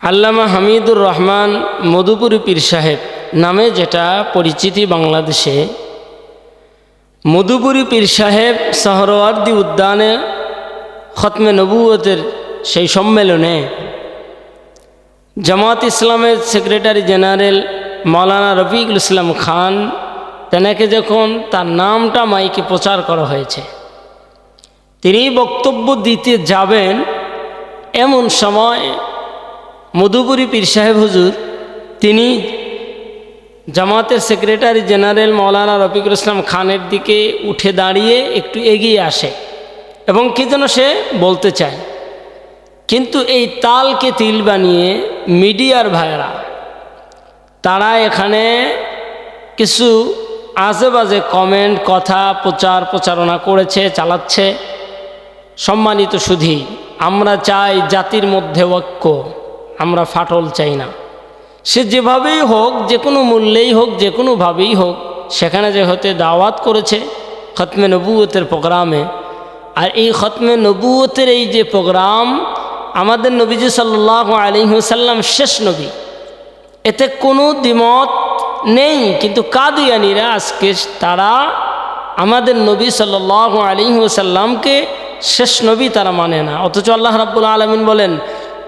আল্লামা হামিদুর রহমান মধুপুরি পীর সাহেব নামে যেটা পরিচিতি বাংলাদেশে। মধুপুরি পীর সাহেব সহরওয়ার্দি উদ্যানে খতমে নবুয়তের সেই সম্মেলনে জামাত ইসলামের সেক্রেটারি জেনারেল মৌলানা রফিকুল ইসলাম খান তেনাকে যখন তার নামটা মাইকে প্রচার করা হয়েছে, তিনি বক্তব্য দিতে যাবেন এমন সময় মধুপুরি পীর সাহেব হুজুর, তিনি জামাতের সেক্রেটারি জেনারেল মৌলানা রফিকুল ইসলাম খানের দিকে উঠে দাঁড়িয়ে একটু এগিয়ে আসে এবং কি যেন সে বলতে চায়। কিন্তু এই তালকে তিল বানিয়ে মিডিয়ার ভাইরা, তারা এখানে কিছু আজে বাজে কমেন্ট, কথা প্রচার প্রচারণা করেছে, চালাচ্ছে। সম্মানিত সুধী, আমরা চাই জাতির মধ্যে ঐক্য। আমরা ফাটল চাই না। সে যেভাবেই হোক, যে কোনো মূল্যেই হোক, যে কোনোভাবেই হোক, সেখানে যে হতে দাওয়াত করেছে খতমে নবুয়তের প্রোগ্রামে। আর এই খতমে নবুয়তের এই যে প্রোগ্রাম, আমাদের নবীজি সাল্লাহ আলিহাসাল্লাম শেষ নবী। এতে কোনো দ্বিমত নেই, কিন্তু কাদিয়ানিরা আজকে তারা আমাদের নবী সাল্লাহ আলিহাসাল্লামকে শেষ নবী তারা মানে না। অথচ আল্লাহ রাব্বুল আলমিন বলেন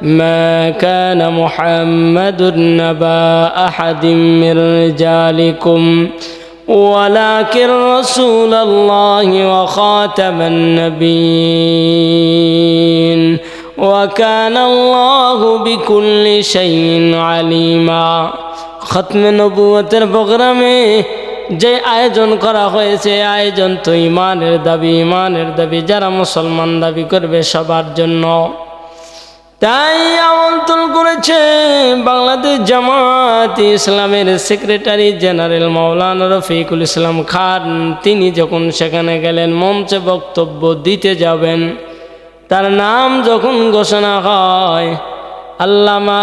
ما كان محمد نبا أحد من رجالكم ولكن رسول الله وخاتم النبيين وكان الله بكل شيء عليما খতমে নবুয়তের প্রোগ্রামে যে আয়োজন করা হয়েছে আয়োজন তো ইমানের দাবি ইমানের দাবি যারা মুসলমান দাবি করবে সবার জন্য তাই আমন্ত্রণ করেছে বাংলাদেশ জামাত ইসলামের সেক্রেটারি জেনারেল মৌলানা রফিকুল ইসলাম খান। তিনি যখন সেখানে গেলেন, মঞ্চে বক্তব্য দিতে যাবেন। তার নাম যখন ঘোষণা হয়, আল্লামা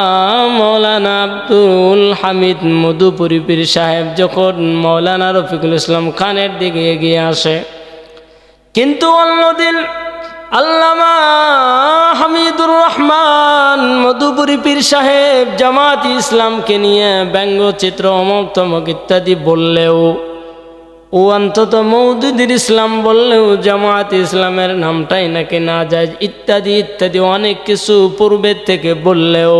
মৌলানা আব্দুল হামিদ মধুপুরি পীর সাহেব যখন মৌলানা রফিকুল ইসলাম খানের দিকে এগিয়ে আসে, কিন্তু অন্যদিন আল্লামা হামিদুর রহমান মধুপুরি পীর সাহেব জামাত ইসলামকে নিয়ে ব্যঙ্গচিত্র, অমক তমক ইত্যাদি বললেও, ও অন্তত মৌদুদির ইসলাম বললেও জামাত ইসলামের নামটাই নাকি না যায় ইত্যাদি ইত্যাদি অনেক কিছু পূর্বের থেকে বললেও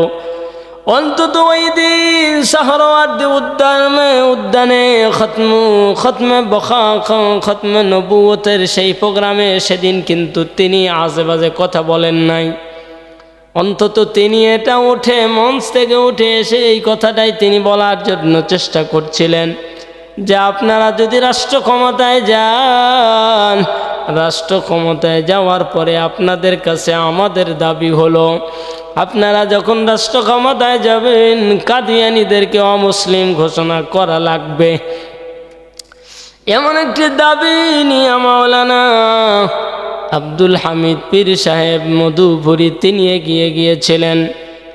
অন্তত ওই দিন শাহরওয়ার্দি উদ্যানে উদ্যানে খতমু খতমে বখা খতমে নবুয়তের সেই প্রোগ্রামে সেদিন কিন্তু তিনি আজে বাজে কথা বলেন নাই। অন্তত তিনি এটা উঠে, মঞ্চ থেকে উঠে এসে এই কথাটাই তিনি বলার জন্য চেষ্টা করছিলেন। যে আপনারা যদি রাষ্ট্র ক্ষমতায় যান রাষ্ট্র ক্ষমতায় যাওয়ার পরে আপনাদের কাছে আমাদের দাবি হলো, আপনারা যখন রাষ্ট্র ক্ষমতায় যাবেন, কাদিয়ানিদেরকে অমুসলিম ঘোষণা করা লাগবে। এমন একটি দাবি নিয়ে মাওলানা আব্দুল হামিদ পীর সাহেব মধুপুরি তিনি এগিয়ে গিয়েছিলেন।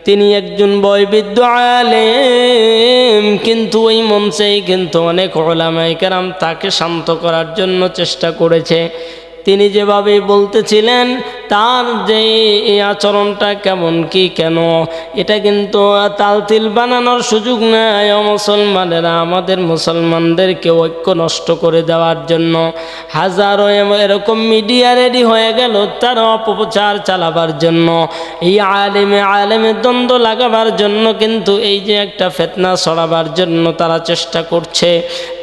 তিনি একজন বয়বিদ্য আলেম, কিন্তু ওই মঞ্চেই কিন্তু অনেক ওলামাই কেরাম তাকে শান্ত করার জন্য চেষ্টা করেছে। তিনি যেভাবে বলতেছিলেন তার যে এই আচরণটা কেমন কি কেন, এটা কিন্তু তালতিল বানানোর সুযোগ নেয় মুসলমানেরা আমাদের মুসলমানদেরকে ঐক্য নষ্ট করে দেওয়ার জন্য। হাজারো এরকম মিডিয়া রেডি হয়ে গেল তার অপপ্রচার চালাবার জন্য। এই আলেমে আলেমে দ্বন্দ্ব লাগাবার জন্য কিন্তু এই যে একটা ফেতনা ছড়াবার জন্য তারা চেষ্টা করছে।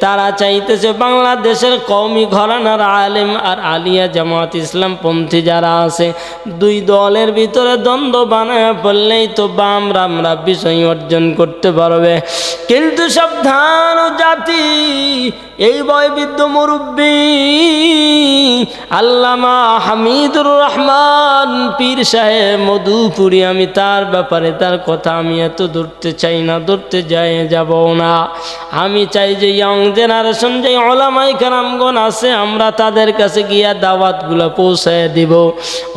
তারা চাইতেছে বাংলাদেশের কওমি ঘরানার আলেম আর আলিয়া জামাত ইসলাম পন্থী যারা আছে। দুই দলের ভিতরে দ্বন্দ্ব বানায় পড়লেই তো বাম রামরা বিষয় অর্জন করতে পারবে। কিন্তু সাবধান জাতি এই বয়বিদ্য মুরব্বী, আল্লামা হামিদুর রহমান পীর সাহেব মধুপুরি, আমি তার ব্যাপারে তার কথা আমি এত ধরতে চাই না, ধরতে যাই, যাব না। আমি চাই যে ইয়ং জেনারেশন যে ওলামাই কারামগণ আছে, আমরা তাদের কাছে গিয়া দাওয়াতগুলো পৌঁছায় দিব।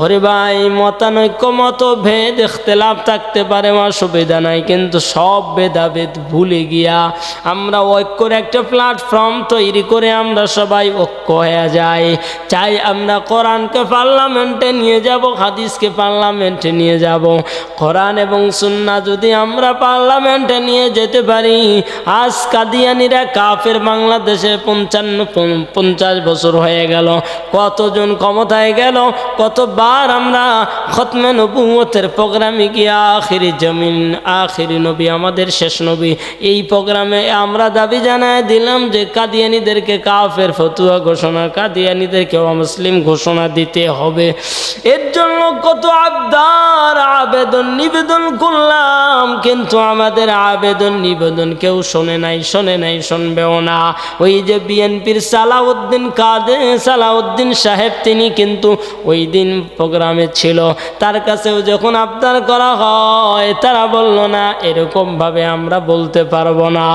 ওরে ভাই মতানৈক্য মত ভেদ লাভ থাকতে পারে, অসুবিধা নাই, কিন্তু সব ভেদাভেদ ভুলে গিয়া আমরা ঐক্যর একটা প্ল্যাটফর্ম তৈরি করে আমরা সবাই ঐক্য হয়ে যাই। চাই আমরা কোরআনকে পার্লামেন্টে নিয়ে যাব, হাদিসকে পার্লামেন্টে নিয়ে যাব। কোরআন এবং সুন্না যদি আমরা পার্লামেন্টে নিয়ে যেতে পারি, আজ কাদিয়ানিরা কাফের বাংলাদেশে পঞ্চান্ন পঞ্চাশ বছর হয়ে গেল। কতজন ক্ষমতায় গেল, কতবার আমরা খতমে নবুয়তের প্রোগ্রামে গিয়ে আখিরি জমিন, আখিরি নবী, আমাদের শেষ নবী, এই প্রোগ্রামে আমরা দাবি জানায় দিলাম যে কাদিয়ানিদেরকে কাফের ফতুয়া ঘোষণা কাদিয়ানিদেরকে অমুসলিম ঘোষণা দিতে হবে। এর জন্য কত আবদার, আবেদন, নিবেদন করলাম, কিন্তু আমাদের আবেদন, নিবেদন কেউ শোনে নাই শোনে নাই, শুনবেও না। ওই যে বিএনপির সালাউদ্দিন কাদে সালাউদ্দিন সাহেব, তিনি কিন্তু ওই দিন প্রোগ্রামে ছিল। তার কাছেও যখন আবদার করা হয়, তারা বলল, না, এরকমভাবে আমরা বলতে পারব না।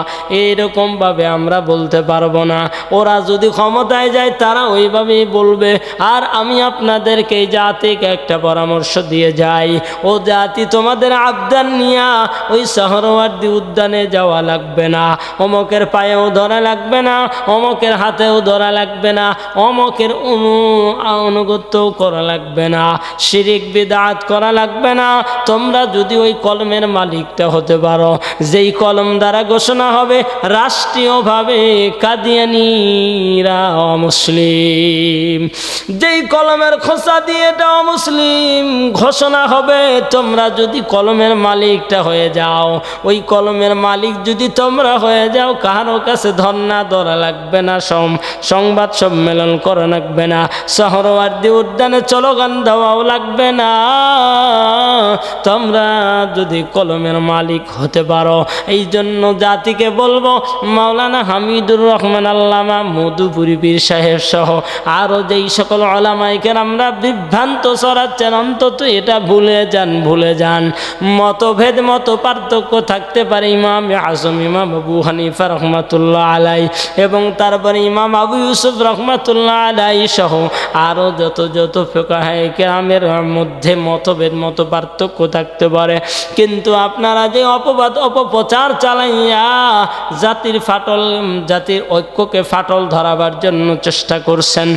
এইরকমভাবে আমরা বলতে পারব না। ওরা যদি ক্ষমতায় যায়, তারা ওইভাবেই বলবে, আর আমি আপনাদেরকে জাতিকে একটা পরামর্শ দিয়ে যাই। ও জাতি তোমাদের আবদার নিয়া ওই শহরওয়ার্দি উদ্যানে যাওয়া লাগবে না। অমকের পায়েও ধরা লাগবে না, অমকের হাতেও ধরা লাগবে না, অমকের অনু, অনুগত্যও করা লাগবে না। শিরিক বিদাত করা লাগবে না। তোমরা যদি ওই কলমের মালিকটা হতে পারো, যেই কলম দ্বারা ঘোষণা হবে, রাষ্ট্রীয়ভাবে কাদিয়ানিরা অমুসলিম যেই কলমের খোসা দিয়ে এটা অমুসলিম ঘোষণা হবে, তোমরা যদি কলমের মালিকটা হয়ে যাও। ওই কলমের মালিক যদি তোমরা হয়ে যাও, কারও কাছে ধর্না ধরা লাগবে না সংবাদ সম্মেলন করা লাগবে না, শহরওয়ার্দি উদ্যানে চলগান দেওয়াও লাগবে না। তোমরা যদি কলমের মালিক হতে পারো এই জন্য জাতিকে বলব, মাওলানা হামিদুর রহমান আল্লামা মধুপুরি পীর সাহেব সহ আরও যেই সকল আলামাইকের আমরা বিভ্রান্ত সরাচ্ছেন অন্তত এটা ভুলে যান ভুলে যান। মতভেদ, মত পার্থক্য থাকতে পারে ইমাম আজম, ইমাম আবু হানিফা রহমাতুল্লাহ আলাই এবং তারপরে ইমাম আবু ইউসুফ রহমাতুল্লাহ আলাই সহ আরও যত যত ফেকাহায় কেরামের মধ্যে মতভেদ, মত পার্থক্য থাকতে পারে। কিন্তু আপনারা যে অপবাদ, অপপ্রচার চালাইয়া জাতির ফাটল, জাতির ঐক্যকে ফাটল ধরাবার জন্য চেষ্টা করছেন।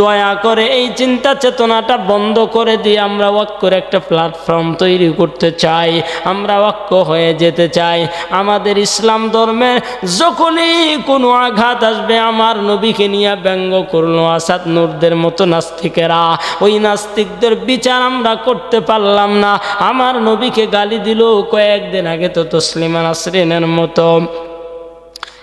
দয়া করে এই চিন্তা চেতনাটা বন্ধ করে দিয়ে আমরা ঐক্যের একটা প্ল্যাটফর্ম তৈরি করতে চাই। আমরা ঐক্য হয়ে যেতে চাই। আমাদের ইসলাম ধর্মে যখনই কোনো আঘাত আসবে, আমার নবীকে নিয়ে ব্যঙ্গ করল আসাদ নূরদের মতো নাস্তিকেরা। ওই নাস্তিকদের বিচার আমরা করতে পারলাম না। আমার নবীকে গালি দিল কয়েকদিন আগে তো তসলিমা নাসরিনের মতো।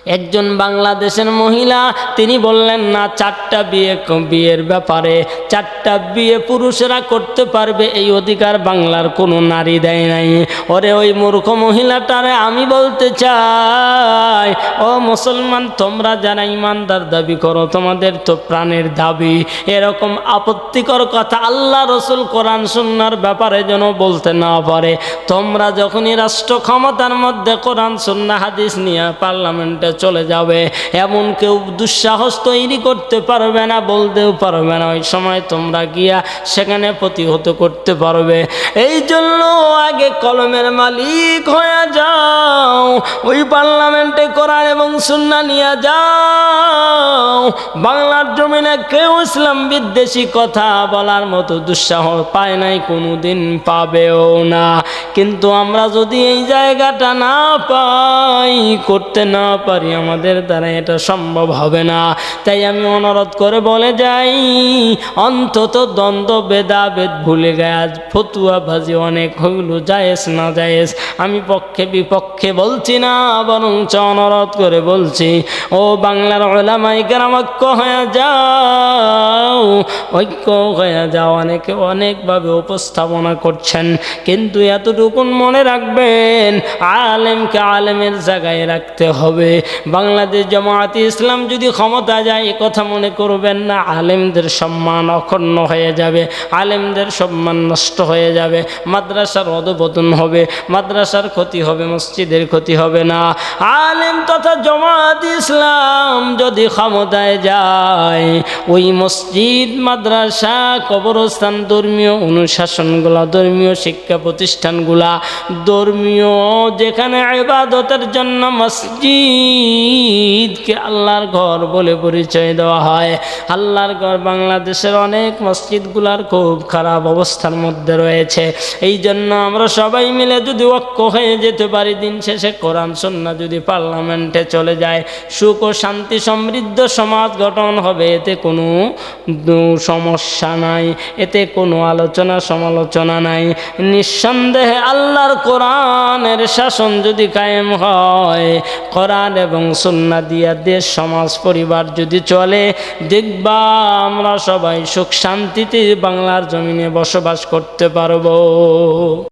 একজন বাংলাদেশের মহিলা, তিনি বললেন, না, চারটা বিয়ে বিয়ের ব্যাপারে। চারটা বিয়ে পুরুষেরা করতে পারবে, এই অধিকার বাংলার কোনো নারী দেয় নাই। ওরে ওই মূর্খ মহিলাটারে আমি বলতে চাই, ও মুসলমান, তোমরা যারা ইমানদার দাবি করো, তোমাদের তো প্রাণের দাবি। এরকম আপত্তিকর কথা আল্লাহ রসুল কোরআন সুন্নার ব্যাপারে যেন বলতে না পারে। তোমরা যখনই রাষ্ট্র ক্ষমতার মধ্যে কোরআন, সুন্না, হাদিস নিয়ে পার্লামেন্টে চলে যাবে। এমন কেউ দুঃসাহস তৈরি করতে পারবে না, বলতেও পারবে না। ওই সময় তোমরা গিয়া সেখানে প্রতিহত করতে পারবে। এই জন্য আগে কলমের মালিক হয়ে যাও। ওই পার্লামেন্টে কোরআন এবং সুন্না নিয়ে যাও। বাংলার জমিনে কেউ ইসলাম বিদ্বেষী কথা বলার মতো দুঃসাহস পায় নাই কোনো দিন পাবেও না। কিন্তু আমরা যদি এই জায়গাটা না পাই, করতে না পারি, আমাদের দ্বারা এটা সম্ভব হবে না। তাই আমি অনুরোধ করে বলে যাই, অন্তত দ্বন্দ্ব বেদাবেদ ভুলে গেছে ফতুয়া ভাজি অনেক হইল, জায়েজ না জায়েজ। আমি পক্ষে বিপক্ষে বলছি না, বরঞ্চ অনুরোধ করে বলছি, ও বাংলার ওলামাই গ্রামক্য হয়ে যাও। ঐক্য হয়ে যাও, অনেকে, অনেকভাবে উপস্থাপনা করছেন। কিন্তু এতটুকুন মনে রাখবেন, আলেমকে আলেমের জায়গায় রাখতে হবে। বাংলাদেশ জামায়াতে ইসলাম যদি ক্ষমতা যায় কথা মনে করবেন না, আলেমদের সম্মান অক্ষুণ্ণ হয়ে যাবে। আলেমদের সম্মান নষ্ট হয়ে যাবে। মাদ্রাসার অধপতন হবে, মাদ্রাসার ক্ষতি হবে, মসজিদের ক্ষতি হবে না। আলেম তথা জমাত ইসলাম যদি ক্ষমতায় যায়, ওই মসজিদ, মাদ্রাসা, কবরস্থান, ধর্মীয় অনুশাসনগুলা, ধর্মীয় শিক্ষা প্রতিষ্ঠানগুলা, ধর্মীয় যেখানে ইবাদতের জন্য মসজিদ মসজিদকে আল্লাহর ঘর বলে পরিচয় দেওয়া হয়। আল্লাহর ঘর বাংলাদেশের অনেক মসজিদগুলার খুব খারাপ অবস্থার মধ্যে রয়েছে। এই জন্য আমরা সবাই মিলে যদি ঐক্য হয়ে যেতে পারি, দিন শেষে কোরআন সন্না যদি পার্লামেন্টে চলে যায়, সুখ ও শান্তি সমৃদ্ধ সমাজ গঠন হবে, এতে কোনো সমস্যা নাই, এতে কোনো আলোচনা সমালোচনা নাই। নিঃসন্দেহে আল্লাহর কোরআনের শাসন যদি কায়েম হয়, কোরআন এবং সন্না দিয়া দেশ, সমাজ, পরিবার যদি চলে, দেখবা আমরা সবাই সুখ শান্তিতে বাংলার জমিনে বসবাস করতে পারব।